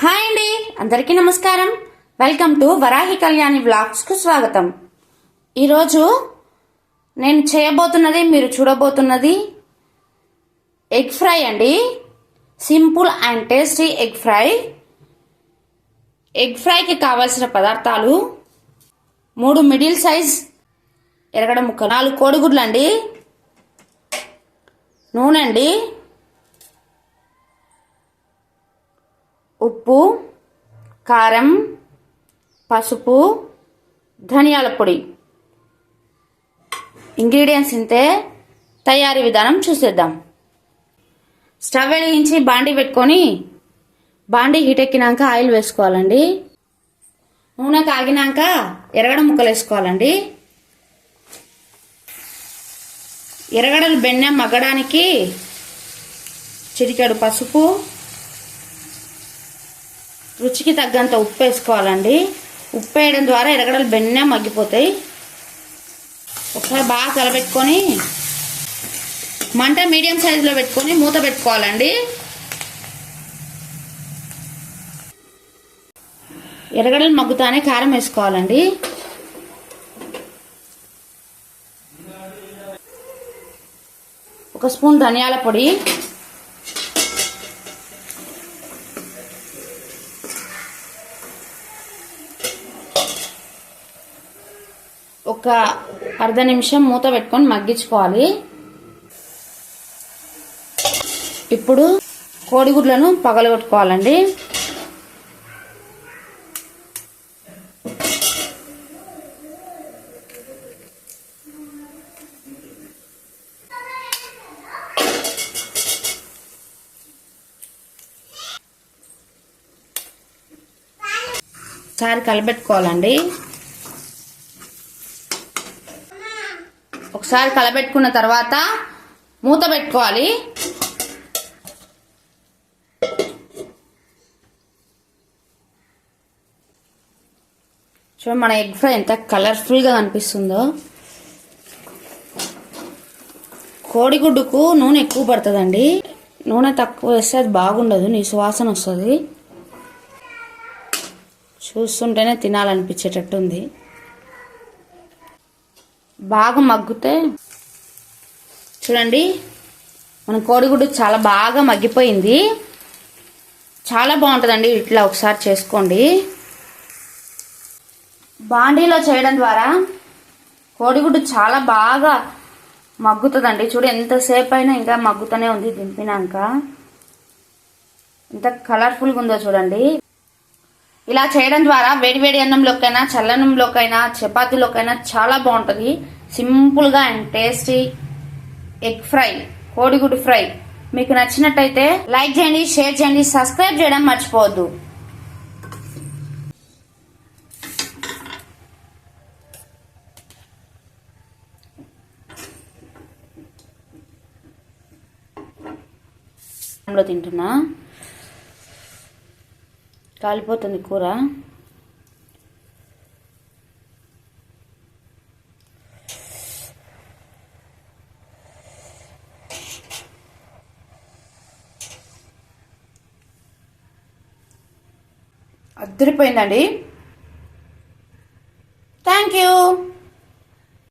Hi అండి అందరికీ నమస్కారం. వెల్కమ్ టు వరాహి కళ్యాణి వ్లాగ్స్కు స్వాగతం. ఈరోజు నేను చేయబోతున్నది మీరు చూడబోతున్నది ఎగ్ ఫ్రై అండి. Simple and tasty egg fry. Egg ఫ్రైకి కావలసిన పదార్థాలు మూడు మిడిల్ సైజ్ ఎరగడ ముక్క నాలుగు కోడిగుడ్లు అండి. నూనె అండి. ఉప్పు కారం పసుపు ధనియాల పొడి. ఇంగ్రీడియంట్స్ ఇంతే తయారీ విధానం చూసేద్దాం. స్టవ్ వెలిగించి బాండీ పెట్టుకొని బాండీ హీట్ ఎక్కినాక ఆయిల్ వేసుకోవాలండి. నూనె కాగినాక ఎరగడ ముక్కలు వేసుకోవాలండి. ఎరగడలు బెన్నె మగ్గడానికి చిటికెడు పసుపు రుచికి తగ్గంత ఉప్పు వేసుకోవాలండి. ఉప్పు వేయడం ద్వారా ఎరగడలు బెన్నె మగ్గిపోతాయి. ఒకసారి బాగా కలబెట్టుకొని మంట మీడియం సైజులో పెట్టుకొని మూత పెట్టుకోవాలండి. ఎరగడలు మగ్గుతానే కారం వేసుకోవాలండి. ఒక స్పూన్ ధనియాల పొడి ఒక అర్ధ నిమిషం మూత పెట్టుకొని మగ్గించుకోవాలి. ఇప్పుడు కోడిగుడ్లను పగలగొట్టుకోవాలండి. ఒకసారి కలబెట్టుకోవాలండి. ఒకసారి కలబెట్టుకున్న తర్వాత మూత పెట్టుకోవాలి. చూడండి మన ఎగ్ ఫ్రై ఎంత కలర్ఫుల్గా కనిపిస్తుందో. కోడిగుడ్డుకు నూనె ఎక్కువ పడుతుందండి. నూనె తక్కువ వేస్తే అది బాగుండదు నీ సువాసన వస్తుంది. చూస్తుంటేనే తినాలనిపించేటట్టుంది. బాగా మగ్గితే చూడండి మన కోడిగుడ్డు చాలా బాగా మగ్గిపోయింది. చాలా బాగుంటుందండి ఇట్లా ఒకసారి చేసుకోండి. బాండీలో చేయడం ద్వారా కోడిగుడ్డు చాలా బాగా మగ్గుతుందండి. చూడు ఎంతసేపు అయినా ఇంకా మగ్గుతూనే ఉంది దింపినాక. ఎంత కలర్ఫుల్గా ఉందో చూడండి. ఇలా చేయడం ద్వారా వేడివేడి అన్నంలోకైనా చల్లనంలోకైనా చపాతీలోకైనా చాలా బాగుంటుంది. సింపుల్గా అండ్ టేస్టీ ఎగ్ ఫ్రై కోడిగుడ్డు ఫ్రై మీకు నచ్చినట్టయితే లైక్ చేయండి షేర్ చేయండి సబ్స్క్రైబ్ చేయడం మర్చిపోవద్దు. తింటున్నా. కాలిపోతుంది కూర. అద్దరిపోయిందండి.